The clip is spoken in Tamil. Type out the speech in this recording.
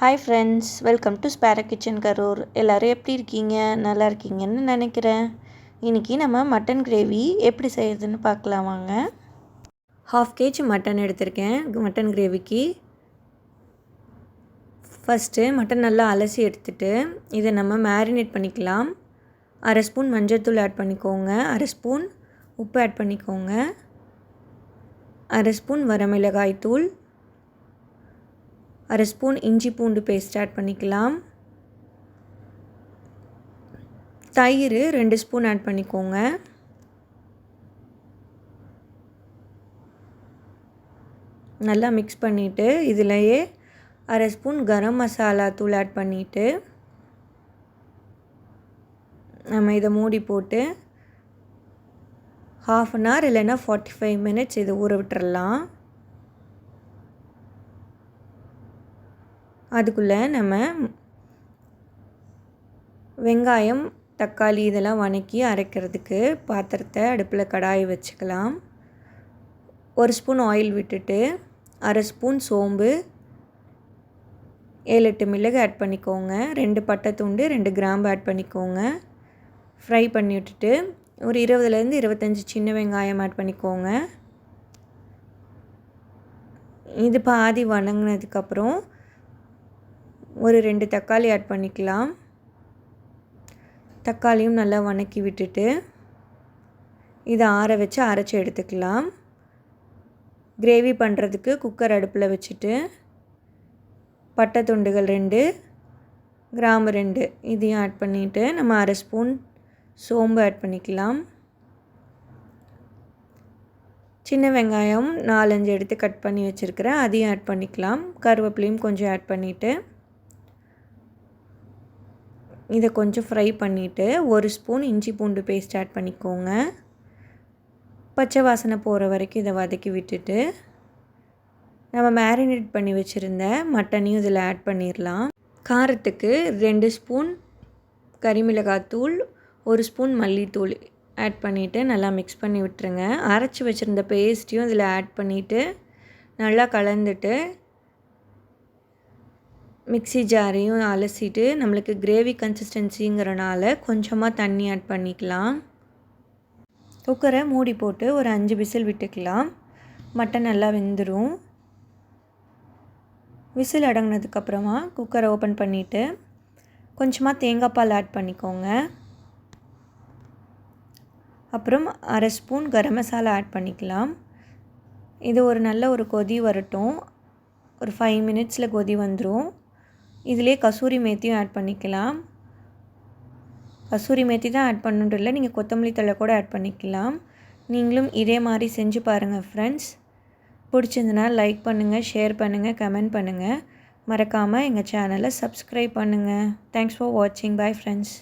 Hi friends welcome to ஸ்பேர kitchen Karur எல்லோரும் எப்படி இருக்கீங்க? நல்லா இருக்கீங்கன்னு நினைக்கிறேன். இன்றைக்கி நம்ம மட்டன் கிரேவி எப்படி செய்யறதுன்னு பார்க்கலாம் வாங்க. ஹாஃப் கேஜி மட்டன் எடுத்திருக்கேன். மட்டன் கிரேவிக்கு ஃபஸ்ட்டு மட்டன் நல்லா அலசி எடுத்துட்டு இதை நம்ம மேரினேட் பண்ணிக்கலாம். அரை ஸ்பூன் மஞ்சள்தூள் ஆட் பண்ணிக்கோங்க. அரை ஸ்பூன் உப்பு ஆட் பண்ணிக்கோங்க. அரை ஸ்பூன் வரமிளகாய் தூள். அரை ஸ்பூன் இஞ்சி பூண்டு பேஸ்ட் ஆட் பண்ணிக்கலாம். தயிர் ரெண்டு ஸ்பூன் ஆட் பண்ணிக்கோங்க. நல்லா மிக்ஸ் பண்ணிவிட்டு இதிலையே அரை ஸ்பூன் கரம் மசாலா தூள் ஆட் பண்ணிவிட்டு நம்ம இதை மூடி போட்டு ஹாஃப் அன் ஹவர் இல்லைன்னா ஃபார்ட்டி ஃபைவ் மினிட்ஸ் இதை ஊற விட்டுறலாம். அதுக்குள்ளே நம்ம வெங்காயம் தக்காளி இதெல்லாம் வணக்கி அரைக்கிறதுக்கு பாத்திரத்தை அடுப்பில் கடாயை வச்சுக்கலாம். ஒரு ஸ்பூன் ஆயில் விட்டுட்டு அரை ஸ்பூன் சோம்பு ஏழு எட்டு மிளகு ஆட் பண்ணிக்கோங்க. ரெண்டு பட்டை துண்டு ரெண்டு கிராம்பு ஆட் பண்ணிக்கோங்க. ஃப்ரை பண்ணி விட்டுட்டு ஒரு இருபதுலேருந்து இருபத்தஞ்சி சின்ன வெங்காயம் ஆட் பண்ணிக்கோங்க. இது பாதி வணங்கினதுக்கப்புறம் ஒரு ரெண்டு தக்காளி ஆட் பண்ணிக்கலாம். தக்காளியும் நல்லா வணக்கி விட்டுட்டு இதை ஆற வச்சு அரைச்சி எடுத்துக்கலாம். கிரேவி பண்ணுறதுக்கு குக்கர் அடுப்பில் வச்சுட்டு பட்டை துண்டுகள் ரெண்டு கிராம்பு ரெண்டு இதையும் ஆட் பண்ணிவிட்டு நம்ம அரை ஸ்பூன் சோம்பு ஆட் பண்ணிக்கலாம். சின்ன வெங்காயம் நாலஞ்சு எடுத்து கட் பண்ணி வச்சுருக்கிறேன் அதையும் ஆட் பண்ணிக்கலாம். கருவேப்பிலையும் கொஞ்சம் ஆட் பண்ணிவிட்டு இதை கொஞ்சம் ஃப்ரை பண்ணிவிட்டு ஒரு ஸ்பூன் இஞ்சி பூண்டு பேஸ்ட் ஆட் பண்ணிக்கோங்க. பச்சை வாசனை போகிற வரைக்கும் இதை வதக்கி விட்டுட்டு நம்ம மேரினேட் பண்ணி வச்சுருந்த மட்டனையும் இதில் ஆட் பண்ணிடலாம் காரத்துக்கு ரெண்டு ஸ்பூன் கறிமிளகாத்தூள் ஒரு ஸ்பூன் மல்லித்தூள் ஆட் பண்ணிவிட்டு நல்லா மிக்ஸ் பண்ணி விட்டுருங்க. அரைச்சி வச்சுருந்த பேஸ்ட்டையும் இதில் ஆட் பண்ணிவிட்டு நல்லா கலந்துட்டு மிக்சி ஜாரையும் அலசிட்டு நம்மளுக்கு கிரேவி கன்சிஸ்டன்சிங்கிறனால கொஞ்சமாக தண்ணி ஆட் பண்ணிக்கலாம். குக்கரை மூடி போட்டு ஒரு அஞ்சு விசில் விட்டுக்கலாம். மட்டன் நல்லா வெந்துடும் விசில் அடங்கினதுக்கப்புறமா குக்கரை ஓப்பன் பண்ணிவிட்டு கொஞ்சமாக தேங்காய் பால் ஆட் பண்ணிக்கோங்க. அப்புறம் அரை ஸ்பூன் கரம் மசாலா ஆட் பண்ணிக்கலாம். இது ஒரு நல்ல ஒரு கொதி வரட்டும். ஒரு ஃபைவ் மினிட்ஸில் கொதி வந்துடும் இதிலே கசூரி மேத்தியும் ஆட் பண்ணிக்கலாம். கசூரி மேத்தி தான் ஆட் பண்ணுன்ட்டு இல்லை நீங்கள் கொத்தமல்லி தழை கூட ஆட் பண்ணிக்கலாம். நீங்களும் இதே மாதிரி செஞ்சு பாருங்கள் ஃப்ரெண்ட்ஸ் பிடிச்சிருந்தனா லைக் பண்ணுங்கள் ஷேர் பண்ணுங்கள் கமெண்ட் பண்ணுங்கள் மறக்காமல் எங்கள் சேனலை சப்ஸ்கிரைப் பண்ணுங்கள் தேங்க்ஸ் ஃபார் வாட்சிங் பாய் ஃப்ரெண்ட்ஸ்